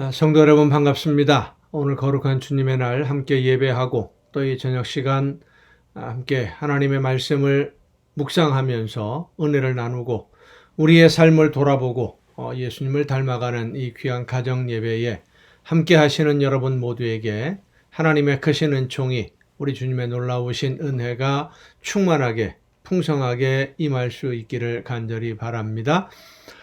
아, 성도 여러분 반갑습니다. 오늘 거룩한 주님의 날 함께 예배하고 또 이 저녁 시간 아, 함께 하나님의 말씀을 묵상하면서 은혜를 나누고 우리의 삶을 돌아보고 어, 예수님을 닮아가는 이 귀한 가정 예배에 함께 하시는 여러분 모두에게 하나님의 크신 은총이 우리 주님의 놀라우신 은혜가 충만하게 풍성하게 임할 수 있기를 간절히 바랍니다.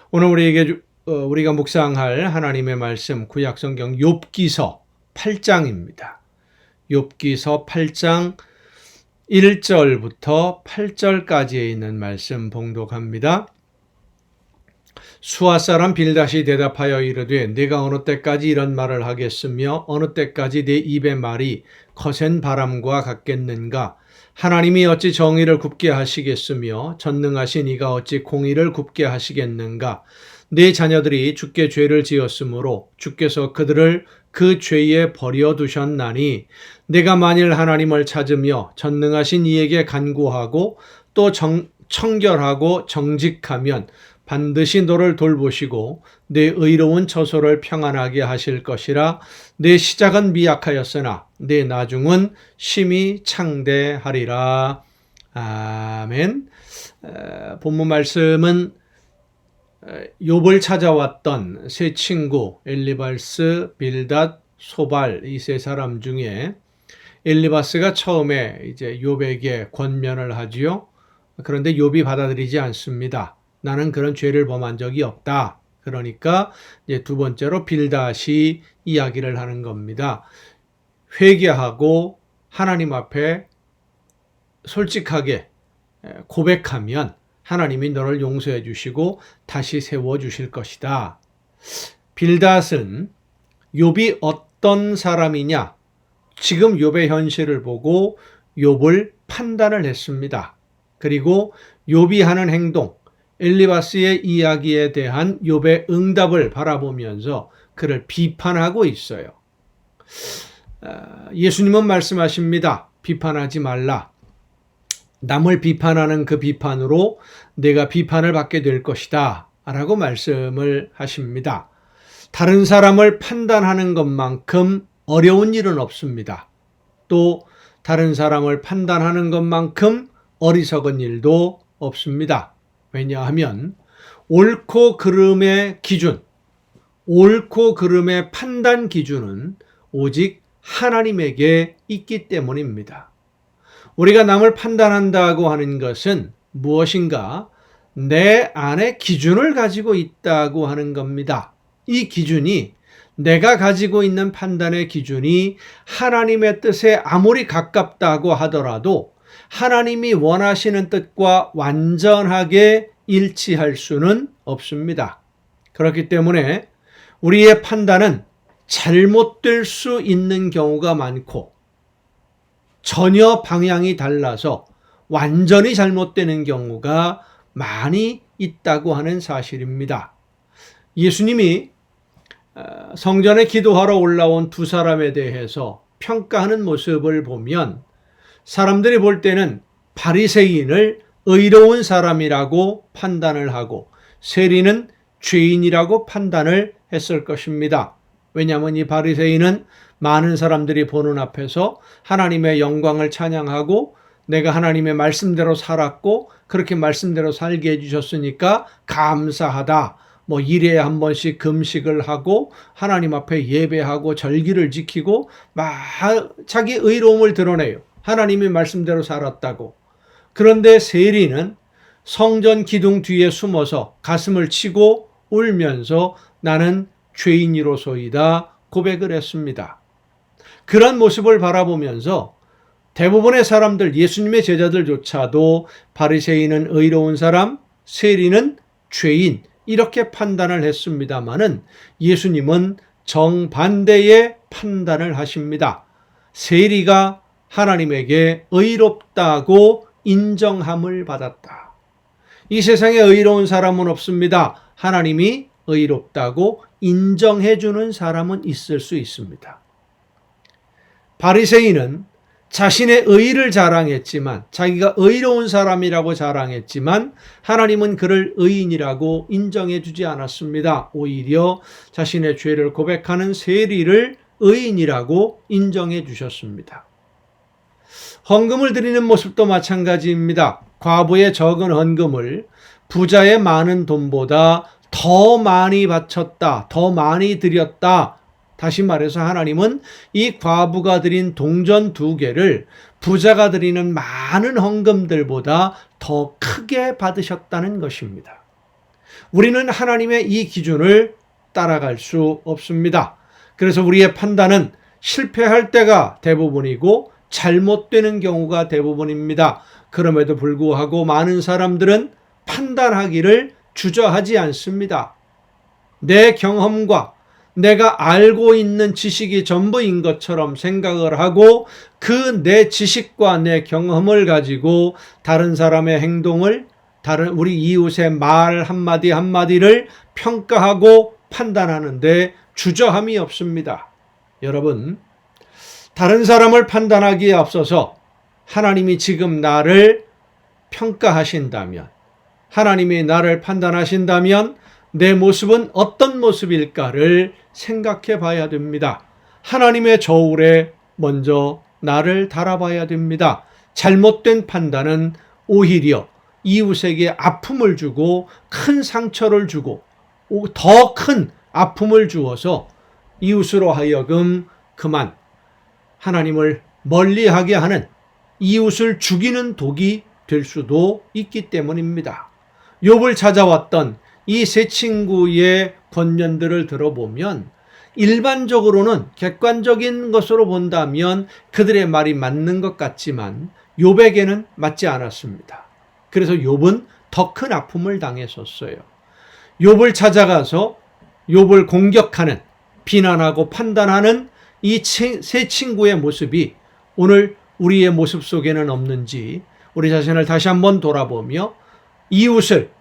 오늘 우리에게 우리가 묵상할 하나님의 말씀 구약 성경 욥기서 8장입니다. 욥기서 8장 1절부터 8절까지에 있는 말씀 봉독합니다. 수아 사람 빌다시 대답하여 이르되 내가 어느 때까지 이런 말을 하겠으며 어느 때까지 내 입의 말이 거센 바람과 같겠는가 하나님이 어찌 정의를 굽게 하시겠으며 전능하신 이가 어찌 공의를 굽게 하시겠는가 내 자녀들이 주께 죄를 지었으므로 주께서 그들을 그 죄에 버려 두셨나니 내가 만일 하나님을 찾으며 전능하신 이에게 간구하고 또 정, 청결하고 정직하면 반드시 너를 돌보시고 내 의로운 처소를 평안하게 하실 것이라 내 시작은 미약하였으나 내 나중은 심히 창대하리라. 아멘. 에, 본문 말씀은 에, 욥을 찾아왔던 세 친구 엘리발스, 빌닷, 소발 이 세 사람 중에 엘리바스가 처음에 이제 욥에게 권면을 하지요. 그런데 욥이 받아들이지 않습니다. 나는 그런 죄를 범한 적이 없다. 그러니까 이제 두 번째로 빌닷이 이야기를 하는 겁니다. 회개하고 하나님 앞에 솔직하게 고백하면 하나님이 너를 용서해 주시고 다시 세워 주실 것이다. 빌닷은 욥이 어떤 사람이냐? 지금 욥의 현실을 보고 욥을 판단을 했습니다. 그리고 욥이 하는 행동, 엘리바스의 이야기에 대한 욥의 응답을 바라보면서 그를 비판하고 있어요. 아, 예수님은 말씀하십니다. 비판하지 말라. 남을 비판하는 그 비판으로 내가 비판을 받게 될 것이다. 라고 말씀을 하십니다. 다른 사람을 판단하는 것만큼 어려운 일은 없습니다. 또 다른 사람을 판단하는 것만큼 어리석은 일도 없습니다. 왜냐하면 옳고 그름의 기준, 옳고 그름의 판단 기준은 오직 하나님에게 있기 때문입니다. 우리가 남을 판단한다고 하는 것은 무엇인가? 내 안에 기준을 가지고 있다고 하는 겁니다. 이 기준이 내가 가지고 있는 판단의 기준이 하나님의 뜻에 아무리 가깝다고 하더라도 하나님이 원하시는 뜻과 완전하게 일치할 수는 없습니다. 그렇기 때문에 우리의 판단은 잘못될 수 있는 경우가 많고 전혀 방향이 달라서 완전히 잘못되는 경우가 많이 있다고 하는 사실입니다. 예수님이 어, 성전에 기도하러 올라온 두 사람에 대해서 평가하는 모습을 보면 사람들이 볼 때는 바리새인을 의로운 사람이라고 판단을 하고 세리는 죄인이라고 판단을 했을 것입니다. 왜냐하면 이 바리새인은 많은 사람들이 보는 앞에서 하나님의 영광을 찬양하고 내가 하나님의 말씀대로 살았고 그렇게 말씀대로 살게 해주셨으니까 감사하다. 뭐 일에 한 번씩 금식을 하고 하나님 앞에 예배하고 절기를 지키고 막 자기 의로움을 드러내요. 하나님의 말씀대로 살았다고. 그런데 세리는 성전 기둥 뒤에 숨어서 가슴을 치고 울면서 나는 죄인이로소이다 고백을 했습니다. 그런 모습을 바라보면서 대부분의 사람들, 예수님의 제자들조차도 바리새인은 의로운 사람, 세리는 죄인 이렇게 판단을 했습니다마는 예수님은 정반대의 판단을 하십니다. 세리가 하나님에게 의롭다고 인정함을 받았다. 이 세상에 의로운 사람은 없습니다. 하나님이 의롭다고 인정해 주는 사람은 있을 수 있습니다. 바리새인은 자신의 의를 자랑했지만 자기가 의로운 사람이라고 자랑했지만 하나님은 그를 의인이라고 인정해 주지 않았습니다. 오히려 자신의 죄를 고백하는 세리를 의인이라고 인정해 주셨습니다. 헌금을 드리는 모습도 마찬가지입니다. 과부의 적은 헌금을 부자의 많은 돈보다 더 많이 바쳤다, 더 많이 드렸다. 다시 말해서 하나님은 이 과부가 드린 동전 두 개를 부자가 드리는 많은 헌금들보다 더 크게 받으셨다는 것입니다. 우리는 하나님의 이 기준을 따라갈 수 없습니다. 그래서 우리의 판단은 실패할 때가 대부분이고 잘못되는 경우가 대부분입니다. 그럼에도 불구하고 많은 사람들은 판단하기를 주저하지 않습니다. 내 경험과 내가 알고 있는 지식이 전부인 것처럼 생각을 하고 그 내 지식과 내 경험을 가지고 다른 사람의 행동을 다른 우리 이웃의 말 한마디 한마디를 평가하고 판단하는데 주저함이 없습니다. 여러분, 다른 사람을 판단하기에 앞서서 하나님이 지금 나를 평가하신다면, 하나님이 나를 판단하신다면 내 모습은 어떤 모습일까를 생각해 봐야 됩니다. 하나님의 저울에 먼저 나를 달아봐야 됩니다. 잘못된 판단은 오히려 이웃에게 아픔을 주고 큰 상처를 주고 더 큰 아픔을 주어서 이웃으로 하여금 그만 하나님을 멀리하게 하는 이웃을 죽이는 독이 될 수도 있기 때문입니다. 욥을 찾아왔던 이 세 친구의 권면들을 들어보면 일반적으로는 객관적인 것으로 본다면 그들의 말이 맞는 것 같지만 욥에게는 맞지 않았습니다. 그래서 욥은 더 큰 아픔을 당했었어요. 욥을 찾아가서 욥을 공격하는 비난하고 판단하는 이 세 친구의 모습이 오늘 우리의 모습 속에는 없는지 우리 자신을 다시 한번 돌아보며 이웃을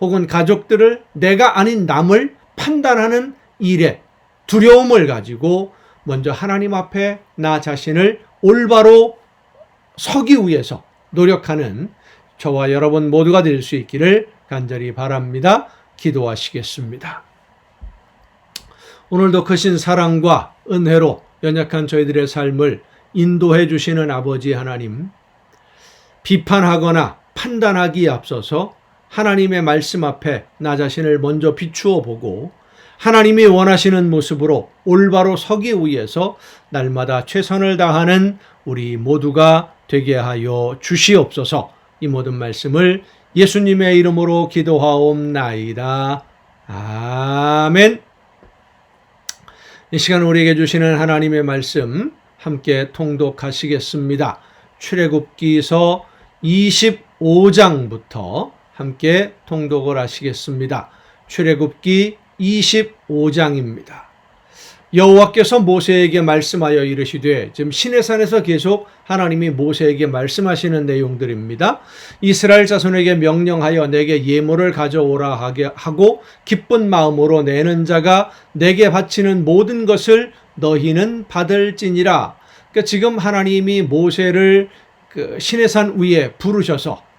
혹은 가족들을 내가 아닌 남을 판단하는 일에 두려움을 가지고 먼저 하나님 앞에 나 자신을 올바로 서기 위해서 노력하는 저와 여러분 모두가 될 수 있기를 간절히 바랍니다. 기도하시겠습니다. 오늘도 크신 사랑과 은혜로 연약한 저희들의 삶을 인도해 주시는 아버지 하나님, 비판하거나 판단하기에 앞서서 하나님의 말씀 앞에 나 자신을 먼저 비추어 보고 하나님이 원하시는 모습으로 올바로 서기 위해서 날마다 최선을 다하는 우리 모두가 되게 하여 주시옵소서 이 모든 말씀을 예수님의 이름으로 기도하옵나이다. 아멘. 이 시간 우리에게 주시는 하나님의 말씀 함께 통독하시겠습니다. 출애굽기서 25장부터 함께 통독을 하시겠습니다. 출애굽기 25장입니다. 여호와께서 모세에게 말씀하여 이르시되 지금 시내산에서 계속 하나님이 모세에게 말씀하시는 내용들입니다. 이스라엘 자손에게 명령하여 내게 예물을 가져오라 하게 하고 기쁜 마음으로 내는 자가 내게 바치는 모든 것을 너희는 받을지니라. 그러니까 지금 하나님이 모세를 그 시내산 위에 부르셔서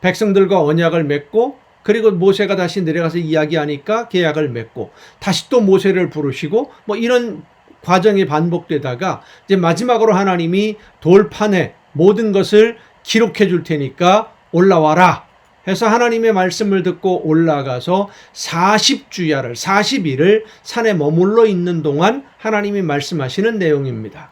백성들과 언약을 맺고 그리고 모세가 다시 내려가서 이야기하니까 계약을 맺고 다시 또 모세를 부르시고 뭐 이런 과정이 반복되다가 이제 마지막으로 하나님이 돌판에 모든 것을 기록해 줄 테니까 올라와라 해서 하나님의 말씀을 듣고 올라가서 40주야를 40일을 산에 머물러 있는 동안 하나님이 말씀하시는 내용입니다.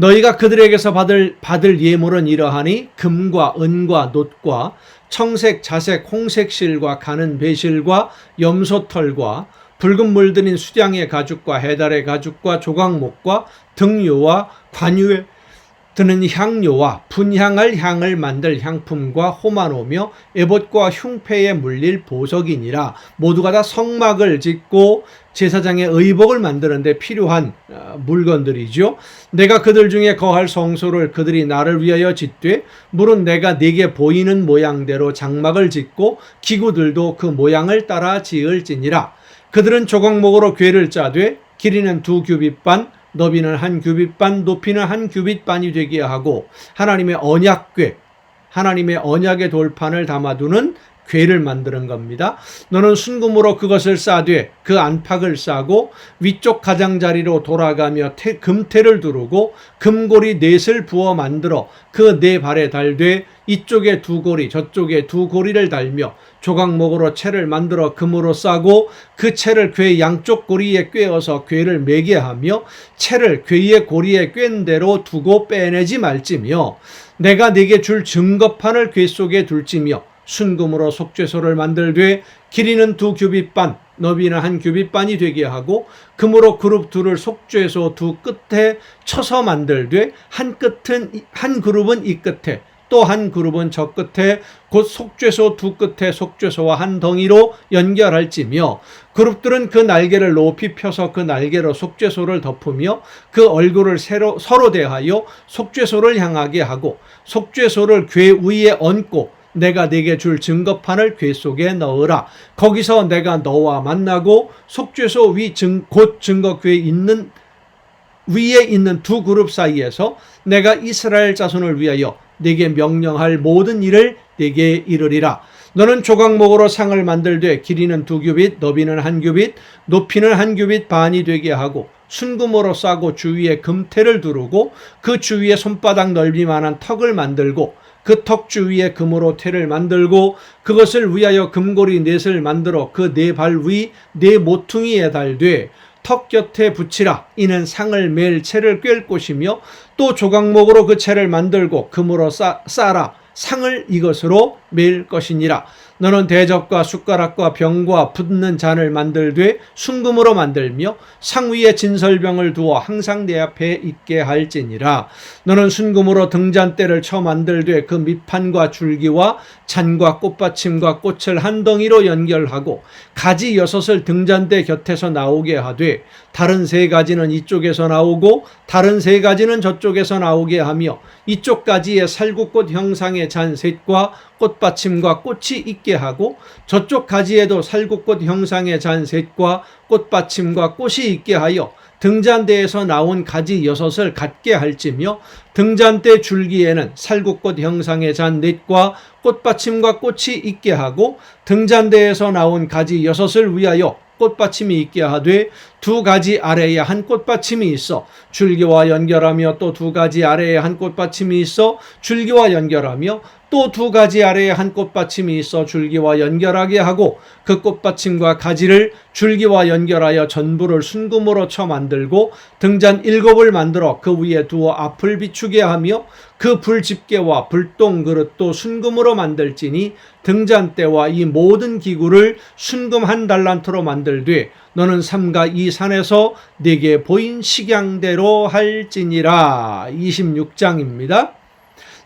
너희가 그들에게서 받을 받을 예물은 이러하니 금과 은과 놋과 청색, 자색, 홍색 실과 가는 배실과 염소털과 붉은 물들인 수량의 가죽과 해달의 가죽과 조각목과 등유와 관유에 드는 향료와 분향할 향을 만들 향품과 호마노며 에봇과 흉패에 물릴 보석이니라 모두가 다 성막을 짓고 제사장의 의복을 만드는데 필요한 어, 물건들이죠. 내가 그들 중에 거할 성소를 그들이 나를 위하여 짓되 물은 내가 네게 보이는 모양대로 장막을 짓고 기구들도 그 모양을 따라 지을지니라. 그들은 조각목으로 궤를 짜되 길이는 두 규빗 반 너비는 한 규빗 반, 높이는 한 규빗 반이 되게 하고 하나님의 언약궤, 하나님의 언약의 돌판을 담아두는 궤를 만드는 겁니다. 너는 순금으로 그것을 싸되 그 안팎을 싸고 위쪽 가장자리로 돌아가며 태, 금태를 두르고 금고리 넷을 부어 만들어 그 네 발에 달되 이쪽에 두 고리 저쪽에 두 고리를 달며 조각목으로 채를 만들어 금으로 싸고 그 채를 궤 양쪽 고리에 꿰어서 궤를 매게 하며 채를 궤의 고리에 꿰은 대로 두고 빼내지 말지며 내가 네게 줄 증거판을 궤 속에 둘지며 순금으로 속죄소를 만들되 길이는 두 규빗 반, 너비는 한 규빗 반이 되게 하고 금으로 그룹 둘을 속죄소 두 끝에 쳐서 만들되 한 끝은 이- 한 그룹은 이 끝에 또 한 그룹은 저 끝에 곧 속죄소 두 끝에 속죄소와 한 덩이로 연결할지며 그룹들은 그 날개를 높이 펴서 그 날개로 속죄소를 덮으며 그 얼굴을 새로, 서로 대하여 속죄소를 향하게 하고 속죄소를 궤 위에 얹고 내가 네게 줄 증거판을 궤 속에 넣으라. 거기서 내가 너와 만나고 속죄소 위 증 곧 증거궤에 있는 위에 있는 두 그룹 사이에서 내가 이스라엘 자손을 위하여 네게 명령할 모든 일을 네게 이르리라. 너는 조각목으로 상을 만들되 길이는 두 규빗, 너비는 한 규빗, 높이는 한 규빗 반이 되게 하고 순금으로 싸고 주위에 금태를 두르고 그 주위에 손바닥 넓이만한 턱을 만들고 그 턱 주 위에 금으로 태를 만들고 그것을 위하여 금고리 넷을 만들어 그 네 발 위 네 모퉁이에 달되 턱 곁에 붙이라. 이는 상을 맬 채를 꿰을 곳이며 또 조각목으로 그 채를 만들고 금으로 싸, 싸라. 상을 이것으로 맬 것이니라 너는 대접과 숟가락과 병과 붓는 잔을 만들되 순금으로 만들며 상 위에 진설병을 두어 항상 내 앞에 있게 할지니라. 너는 순금으로 등잔대를 쳐 만들되 그 밑판과 줄기와 잔과 꽃받침과 꽃을 한 덩이로 연결하고 가지 여섯을 등잔대 곁에서 나오게 하되 다른 세 가지는 이쪽에서 나오고 다른 세 가지는 저쪽에서 나오게 하며 이쪽 가지에 살구꽃 형상의 잔 셋과 꽃받침과 꽃이 있게 하고 저쪽 가지에도 살구꽃 형상의 잔 셋과 꽃받침과 꽃이 있게 하여 등잔대에서 나온 가지 여섯을 갖게 할지며 등잔대 줄기에는 살구꽃 형상의 잔 넷과 꽃받침과 꽃이 있게 하고 등잔대에서 나온 가지 여섯을 위하여 꽃받침이 있게 하되 두 가지 아래에 한 꽃받침이 있어 줄기와 연결하며 또 두 가지 아래에 한 꽃받침이 있어 줄기와 연결하며 또 두 가지 아래에 한 꽃받침이 있어 줄기와 연결하게 하고 그 꽃받침과 가지를 줄기와 연결하여 전부를 순금으로 쳐 만들고 등잔 일곱을 만들어 그 위에 두어 앞을 비추게 하며 그 불집게와 불똥 그릇도 순금으로 만들지니 등잔대와 이 모든 기구를 순금 한 달란트로 만들되 너는 삼가 이 산에서 네게 보인 식양대로 할지니라 26장입니다.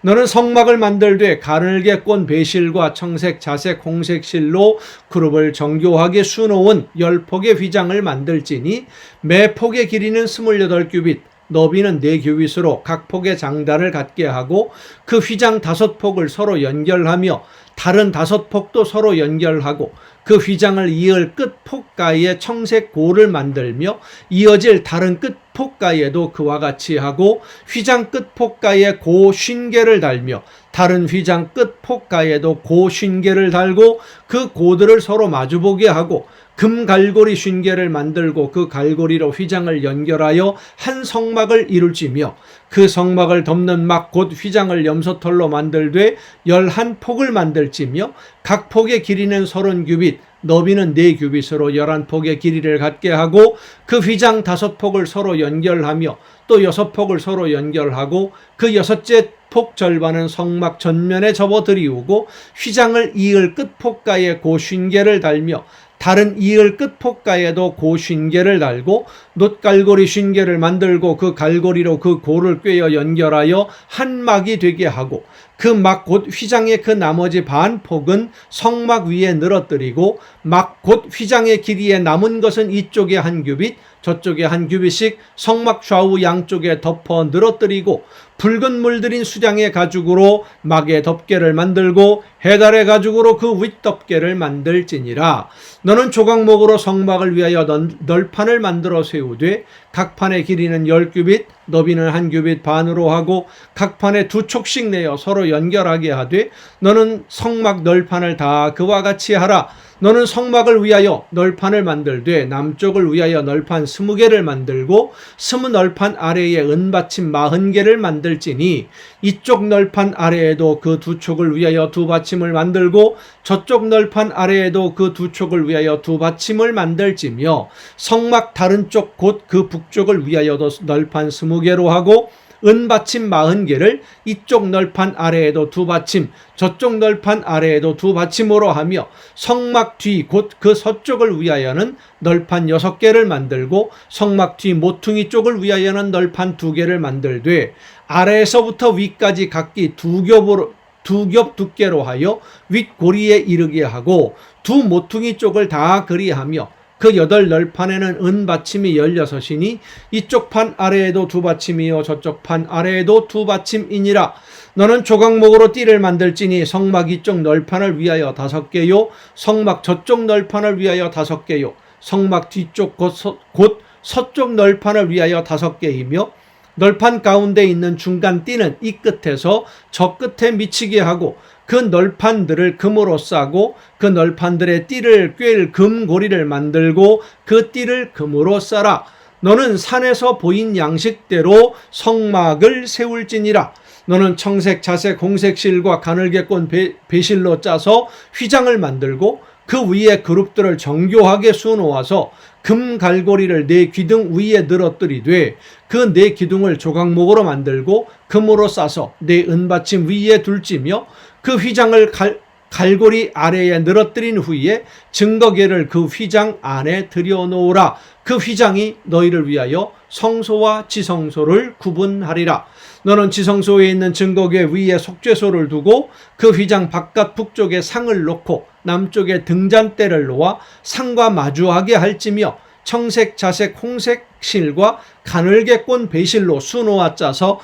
너는 성막을 만들되 가늘게 꼰 배실과 청색, 자색, 홍색 실로 그룹을 정교하게 수놓은 열 폭의 휘장을 만들지니 매 폭의 길이는 스물여덟 규빗, 너비는 네 규빗으로 각 폭의 장단을 갖게 하고 그 휘장 다섯 폭을 서로 연결하며 다른 다섯 폭도 서로 연결하고 그 휘장을 이을 끝 폭가에 청색 고를 만들며 이어질 다른 끝 폭가에도 그와 같이 하고 휘장 끝 폭가에 고 쉰개를 달며 다른 휘장 끝 폭가에도 고 쉰개를 달고 그 고들을 서로 마주보게 하고 금 갈고리 쉰개를 만들고 그 갈고리로 휘장을 연결하여 한 성막을 이룰지며 그 성막을 덮는 막 곧 휘장을 염소털로 만들되 열한 폭을 만들지며 각 폭의 길이는 서른 규빗 너비는 네 규빗으로 열한 폭의 길이를 갖게 하고 그 휘장 다섯 폭을 서로 연결하며 또 여섯 폭을 서로 연결하고 그 여섯째 폭 절반은 성막 전면에 접어 들이우고 휘장을 이을 끝 폭가에 고 쉰개를 달며 다른 이을 끝 폭가에도 고 쉰개를 달고 놋갈고리 쉰개를 만들고 그 갈고리로 그 고를 꿰어 연결하여 한 막이 되게 하고 그 막 곧 휘장의 그 나머지 반 폭은 성막 위에 늘어뜨리고 막 곧 휘장의 길이에 남은 것은 이쪽에 한 규빗 저쪽에 한 규빗씩 성막 좌우 양쪽에 덮어 늘어뜨리고 붉은 물들인 수장의 가죽으로 막의 덮개를 만들고 해달의 가죽으로 그 윗덮개를 만들지니라. 너는 조각목으로 성막을 위하여 널- 널판을 만들어 세우되 각 판의 길이는 열 규빗 너비는 한 규빗 반으로 하고 각 판에 두 촉씩 내어 서로 연결하게 하되 너는 성막 널판을 다 그와 같이 하라 너는 성막을 위하여 널판을 만들되 남쪽을 위하여 널판 스무 개를 만들고 스무 널판 아래에 은받침 마흔 개를 만들지니 이쪽 널판 아래에도 그 두 촉을 위하여 두 받침을 만들고 저쪽 널판 아래에도 그 두 촉을 위하여 두 받침을 만들지며 성막 다른 쪽 곧 그 북쪽을 위하여도 널판 스무 개로 하고 은받침 마흔 개를 이쪽 널판 아래에도 두 받침, 저쪽 널판 아래에도 두 받침으로 하며 성막 뒤 곧 그 서쪽을 위하여는 널판 여섯 개를 만들고 성막 뒤 모퉁이 쪽을 위하여는 널판 두 개를 만들되 아래에서부터 위까지 각기 두 겹으로 두 겹 두께로 하여 윗 고리에 이르게 하고 두 모퉁이 쪽을 다 그리하며 그 여덟 널판에는 은 받침이 열여섯이니 이쪽 판 아래에도 두 받침이요 저쪽 판 아래에도 두 받침이니라. 너는 조각목으로 띠를 만들지니 성막 이쪽 널판을 위하여 다섯 개요 성막 저쪽 널판을 위하여 다섯 개요 성막 뒤쪽 곧, 서, 곧 서쪽 널판을 위하여 다섯 개이며 널판 가운데 있는 중간 띠는 이 끝에서 저 끝에 미치게 하고 그 널판들을 금으로 싸고 그 널판들의 띠를 꿰일 금고리를 만들고 그 띠를 금으로 싸라. 너는 산에서 보인 양식대로 성막을 세울지니라. 너는 청색, 자색, 홍색 실과 가늘게 꼰 배, 배실로 짜서 휘장을 만들고 그 위에 그룹들을 정교하게 수놓아서 금 갈고리를 네 기둥 위에 늘어뜨리되 그 네 기둥을 조각목으로 만들고 금으로 싸서 네 은받침 위에 둘지며 그 휘장을 갈, 갈고리 아래에 늘어뜨린 후에 증거계를 그 휘장 안에 들여놓으라. 그 휘장이 너희를 위하여 성소와 지성소를 구분하리라. 너는 지성소에 있는 증거계 위에 속죄소를 두고 그 휘장 바깥 북쪽에 상을 놓고 남쪽에 등잔대를 놓아 상과 마주하게 할지며 청색, 자색, 홍색 실과 가늘게 꼰 배실로 수놓아 짜서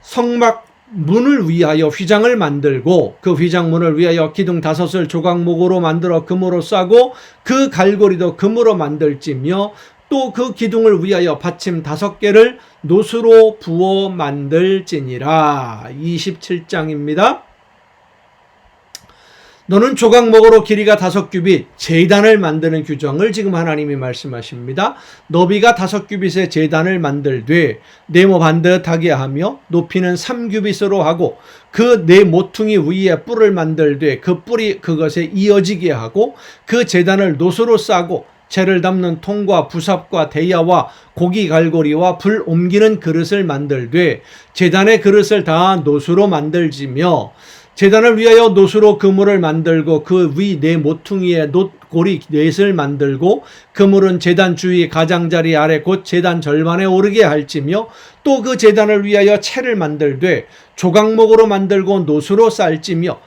성막 문을 위하여 휘장을 만들고 그 휘장문을 위하여 기둥 다섯을 조각목으로 만들어 금으로 싸고 그 갈고리도 금으로 만들지며 또 그 기둥을 위하여 받침 다섯 개를 노수로 부어 만들지니라. 27장입니다. 너는 조각목으로 길이가 다섯 규빗, 제단을 만드는 규정을 지금 하나님이 말씀하십니다. 너비가 다섯 규빗의 제단을 만들되 네모 반듯하게 하며 높이는 삼 규빗으로 하고 그 네 모퉁이 위에 뿔을 만들되 그 뿔이 그것에 이어지게 하고 그 제단을 노수로 싸고 채를 담는 통과 부삽과 대야와 고기 갈고리와 불 옮기는 그릇을 만들되 제단의 그릇을 다 노수로 만들지며 제단을 위하여 노수로 그물을 만들고 그 위 네 모퉁이에 놋고리 넷을 만들고 그물은 제단 주위 가장자리 아래 곧 제단 절반에 오르게 할지며 또그 제단을 위하여 채를 만들되 조각목으로 만들고 노수로 쌀지며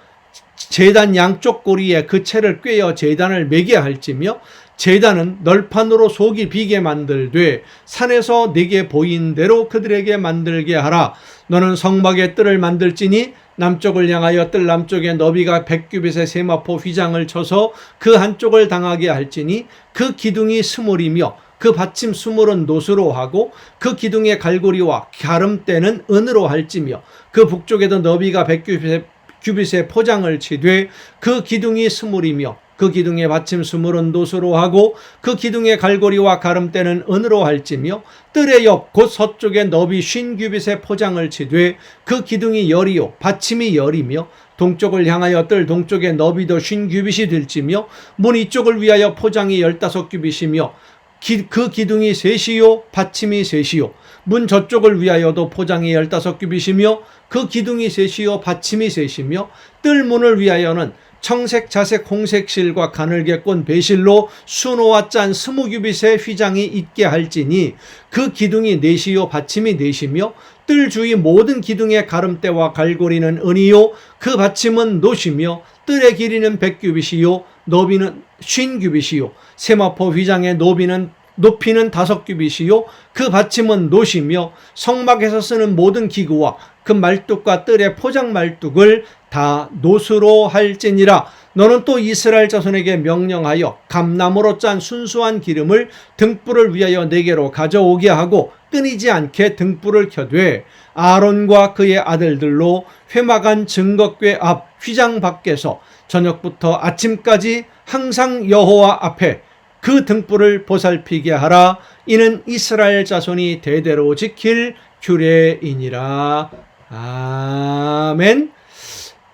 제단 양쪽 고리에 그 채를 꿰어 제단을 매게 할지며 제단은 널판으로 속이 비게 만들되 산에서 내게 보인 대로 그들에게 만들게 하라. 너는 성막의 뜰을 만들지니 남쪽을 향하여 뜰 남쪽에 너비가 백규빗의 세마포 휘장을 쳐서 그 한쪽을 당하게 할지니 그 기둥이 스물이며 그 받침 스물은 노수로 하고 그 기둥의 갈고리와 가름대는 은으로 할지며 그 북쪽에도 너비가 백규빗의 규빗의 포장을 치되 그 기둥이 스물이며 그 기둥의 받침 스물은 노수로 하고 그 기둥의 갈고리와 가름대는 은으로 할지며 뜰의 옆 곧 서쪽에 너비 쉰 규빗의 포장을 치되 그 기둥이 열이요 받침이 열이며 동쪽을 향하여 뜰 동쪽에 너비도 쉰 규빗이 될지며 문 이쪽을 위하여 포장이 열다섯 규빗이며 기, 그 기둥이 셋이요 받침이 셋이요 문 저쪽을 위하여도 포장이 열다섯 규빗이며 그 기둥이 셋이요 받침이 셋이며 뜰 문을 위하여는 청색, 자색, 홍색 실과 가늘게 꼰 배실로 수노와 짠 스무 규빗의 휘장이 있게 할지니 그 기둥이 넷이요 받침이 넷이며 뜰 주위 모든 기둥의 가름대와 갈고리는 은이요 그 받침은 노시며 뜰의 길이는 백 규빗이요 너비는 쉰 규빗이요 세마포 휘장의 노비는 높이는 다섯 규빗이요 그 받침은 노시며 성막에서 쓰는 모든 기구와 그 말뚝과 뜰의 포장 말뚝을 다 노수로 할지니라. 너는 또 이스라엘 자손에게 명령하여 감나무로 짠 순수한 기름을 등불을 위하여 내게로 가져오게 하고 끊이지 않게 등불을 켜되 아론과 그의 아들들로 회막안 증거궤 앞 휘장 밖에서 저녁부터 아침까지 항상 여호와 앞에 그 등불을 보살피게 하라. 이는 이스라엘 자손이 대대로 지킬 규례이니라. 아멘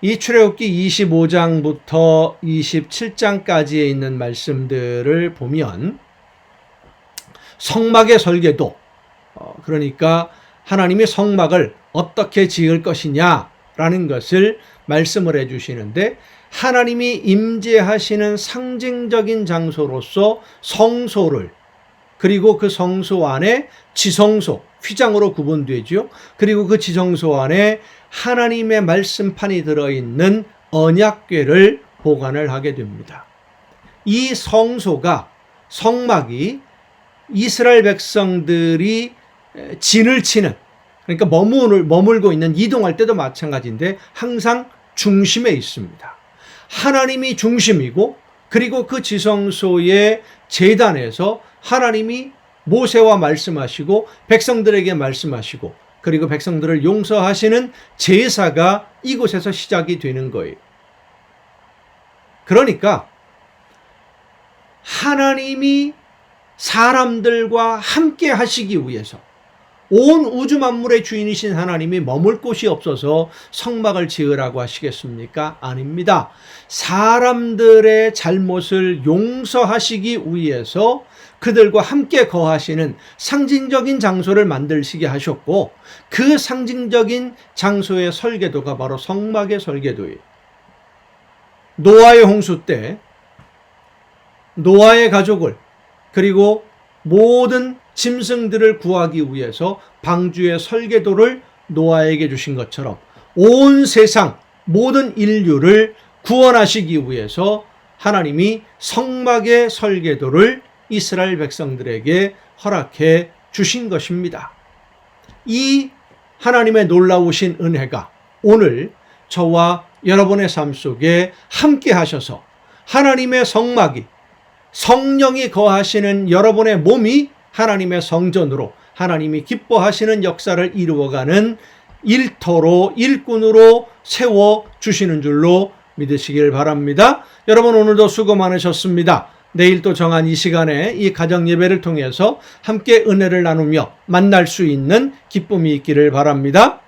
이 출애굽기 25장부터 27장까지에 있는 말씀들을 보면 성막의 설계도 어, 그러니까 하나님의 성막을 어떻게 지을 것이냐라는 것을 말씀을 해 주시는데 하나님이 임재하시는 상징적인 장소로서 성소를 그리고 그 성소 안에 지성소 휘장으로 구분되지요. 그리고 그 지성소 안에 하나님의 말씀판이 들어있는 언약궤를 보관을 하게 됩니다. 이 성소가 성막이 이스라엘 백성들이 진을 치는 그러니까 머물, 머물고 있는 이동할 때도 마찬가지인데 항상 중심에 있습니다. 하나님이 중심이고 그리고 그 지성소의 재단에서 하나님이 모세와 말씀하시고 백성들에게 말씀하시고 그리고 백성들을 용서하시는 제사가 이곳에서 시작이 되는 거예요. 그러니까 하나님이 사람들과 함께 하시기 위해서 온 우주 만물의 주인이신 하나님이 머물 곳이 없어서 성막을 지으라고 하시겠습니까? 아닙니다. 사람들의 잘못을 용서하시기 위해서 그들과 함께 거하시는 상징적인 장소를 만들시게 하셨고 그 상징적인 장소의 설계도가 바로 성막의 설계도예요. 노아의 홍수 때 노아의 가족을 그리고 모든 짐승들을 구하기 위해서 방주의 설계도를 노아에게 주신 것처럼 온 세상 모든 인류를 구원하시기 위해서 하나님이 성막의 설계도를 이스라엘 백성들에게 허락해 주신 것입니다. 이 하나님의 놀라우신 은혜가 오늘 저와 여러분의 삶 속에 함께 하셔서 하나님의 성막이 성령이 거하시는 여러분의 몸이 하나님의 성전으로 하나님이 기뻐하시는 역사를 이루어가는 일터로 일꾼으로 세워 주시는 줄로 믿으시길 바랍니다. 여러분 오늘도 수고 많으셨습니다. 내일 또 정한 이 시간에 이 가정 예배를 통해서 함께 은혜를 나누며 만날 수 있는 기쁨이 있기를 바랍니다.